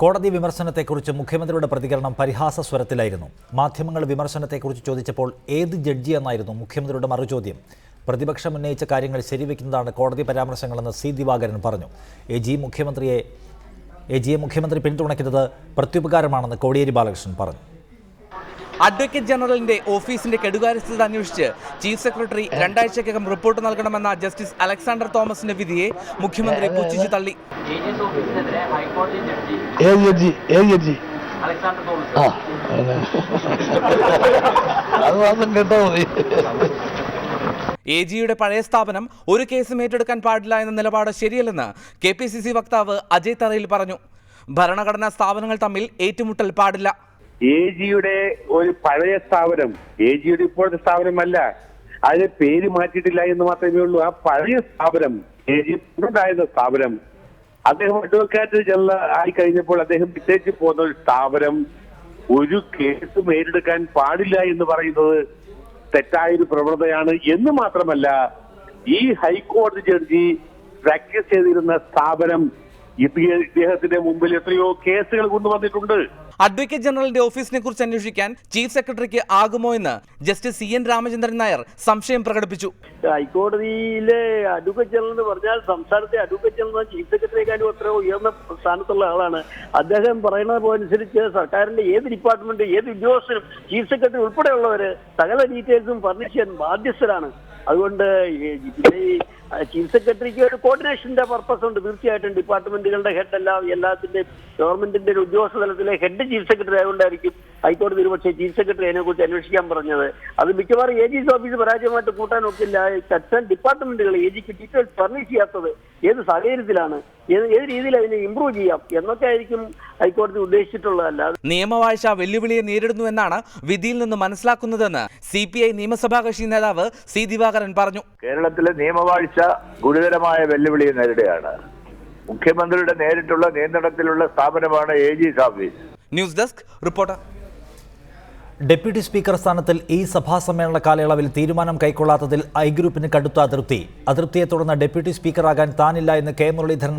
കോടതി വിമർശനത്തെക്കുറിച്ച് മുഖ്യമന്ത്രിയുടെ പ്രതികരണം പരിഹാസ സ്വരത്തിലായിരുന്നു മാധ്യമങ്ങൾ വിമർശനത്തെക്കുറിച്ച് ചോദിച്ചപ്പോൾ ഏത് ജഡ്ജി എന്നായിരുന്നു മുഖ്യമന്ത്രിയുടെ മറുചോദ്യം. പ്രതിപക്ഷം ഉന്നയിച്ച കാര്യങ്ങൾ ശരിവെക്കുന്നതാണ് കോടതി പരാമർശങ്ങളെന്ന് സി ദിവാകരൻ പറഞ്ഞു. എ ജി മുഖ്യമന്ത്രിയെ എ ജിയെ മുഖ്യമന്ത്രി പിന്തുണയ്ക്കുന്നത് പ്രത്യുപകാരമാണെന്ന് കോടിയേരി ബാലകൃഷ്ണൻ പറഞ്ഞു. അഡ്വക്കേറ്റ് ജനറലിന്റെ ഓഫീസിന്റെ കെടുകാര്യസ്ഥത അന്വേഷിച്ച് ചീഫ് സെക്രട്ടറി രണ്ടാഴ്ചക്കകം റിപ്പോർട്ട് നൽകണമെന്ന ജസ്റ്റിസ് അലക്സാണ്ടർ തോമസിന്റെ വിധിയെ മുഖ്യമന്ത്രി പുച്ഛിച്ചു തള്ളി. എ ജിയുടെ പഴയ സ്ഥാപനം ഒരു കേസും ഏറ്റെടുക്കാൻ പാടില്ല എന്ന നിലപാട് ശരിയല്ലെന്ന് കെ പി സി സി വക്താവ് അജയ് തറയിൽ പറഞ്ഞു. ഭരണഘടനാ സ്ഥാപനങ്ങൾ തമ്മിൽ ഏറ്റുമുട്ടൽ പാടില്ല. എ ജിയുടെ ഒരു പഴയ സ്ഥാപനം എ ജിയുടെ ഇപ്പോഴത്തെ സ്ഥാപനമല്ല. അതിന് പേര് മാറ്റിയിട്ടില്ല എന്ന് മാത്രമേ ഉള്ളൂ. ആ പഴയ സ്ഥാപനം എ ജി ഉണ്ടായിരുന്ന സ്ഥാപനം. അദ്ദേഹം അഡ്വക്കേറ്റ് ജനറൽ ആയി കഴിഞ്ഞപ്പോൾ അദ്ദേഹം വിട്ടേച്ച് പോകുന്ന ഒരു സ്ഥാപനം ഒരു കേസ് ഏറ്റെടുക്കാൻ പാടില്ല എന്ന് പറയുന്നത് തെറ്റായൊരു പ്രവണതയാണ്. എന്ന് മാത്രമല്ല ഈ ഹൈക്കോടതി ജഡ്ജി പ്രാക്ടീസ് ചെയ്തിരുന്ന സ്ഥാപനം ഇദ്ദേഹത്തിന്റെ മുമ്പിൽ എത്രയോ കേസുകൾ കൊണ്ടുവന്നിട്ടുണ്ട് അഡ്വക്കേറ്റ് ജനറലിന്റെ ഓഫീസിനെ കുറിച്ച് അന്വേഷിക്കാൻ ചീഫ് സെക്രട്ടറിക്ക് ആകുമോ എന്ന് justice C N Ramachandran Nair സംശയം പ്രകടിപ്പിച്ചു. ഹൈക്കോടതിയിലെ അഡ്വക്കേറ്റ് ജനറൽ എന്ന് പറഞ്ഞാൽ സംസ്ഥാനത്തെ അഡ്വക്കേറ്റ് ജനറൽ ചീഫ് സെക്രട്ടറിയെക്കാളും അത്ര ഉയർന്ന സ്ഥാനത്തുള്ള ആളാണ്. അദ്ദേഹം പറയുന്നത് പോലെ അനുസരിച്ച് സർക്കാരിന്റെ ഏത് ഡിപ്പാർട്ട്മെന്റ് ഏത് ഉദ്യോഗസ്ഥരും ചീഫ് സെക്രട്ടറി ഉൾപ്പെടെയുള്ളവര് സകല ഡീറ്റെയിൽസും ഫർണിഷ് ചെയ്യാൻ ബാധ്യസ്ഥരാണ്. അതുകൊണ്ട് ഈ ചീഫ് സെക്രട്ടറിക്ക് ഒരു കോർഡിനേഷന്റെ പർപ്പസ് ഉണ്ട്. തീർച്ചയായിട്ടും ഡിപ്പാർട്ട്മെന്റുകളുടെ ഹെഡ് എല്ലാം എല്ലാത്തിന്റെ ഗവൺമെന്റിന്റെ ഒരു ഉദ്യോഗസ്ഥ തലത്തിലെ ഹെഡ് ചീഫ് സെക്രട്ടറി ആയതുകൊണ്ടായിരിക്കും ഹൈക്കോടതി ഒരുപക്ഷെ ചീഫ് സെക്രട്ടറി അതിനെക്കുറിച്ച് അന്വേഷിക്കാൻ പറഞ്ഞത്. അത് മിക്കവാറും എ ജി ഓഫീസ് പരാജയമായിട്ട് കൂട്ടാൻ ഒക്കില്ല. കൺസേൺ ഡിപ്പാർട്ട്മെന്റുകൾ എ ജിക്ക് ഡീറ്റെയിൽസ് ഫർണിഷ് ചെയ്യാത്തത് ഏത് സാഹചര്യത്തിലാണ്? ഏത് ഏത് രീതിയിൽ അതിനെ ഇമ്പ്രൂവ് ചെയ്യാം? എന്നൊക്കെ ആയിരിക്കും ഹൈക്കോടതി ഉദ്ദേശിച്ചിട്ടുള്ളതല്ല. നിയമവാഴ്ച വെല്ലുവിളിയെ നേരിടുന്നു എന്നാണ് വിധിയിൽ നിന്ന് മനസ്സിലാക്കുന്നതെന്ന് സി പി ഐ നിയമസഭാ കക്ഷി നേതാവ് സി ദിവാകരൻ പറഞ്ഞു. കേരളത്തിലെ നിയമവാഴ്ച ഗുരുതരമായ വെല്ലുവിളിയെ നേരിടുകയാണ്. മുഖ്യമന്ത്രിയുടെ നേരിട്ടുള്ള നിയന്ത്രണത്തിലുള്ള സ്ഥാപനമാണ് A G's office news desk reporter. Deputy speaker സ്ഥാനത്തിൽ ഈ സഭാ സമ്മേളന കാലയളവിൽ തീരുമാനം കൈക്കൊള്ളാത്തതിൽ ഐ ഗ്രൂപ്പിന് കടുത്ത അതൃപ്തി അതൃപ്തിയെ തുടർന്ന് ഡെപ്യൂട്ടി സ്പീക്കറാകാൻ താനില്ല എന്ന് കെ മുരളീധരൻ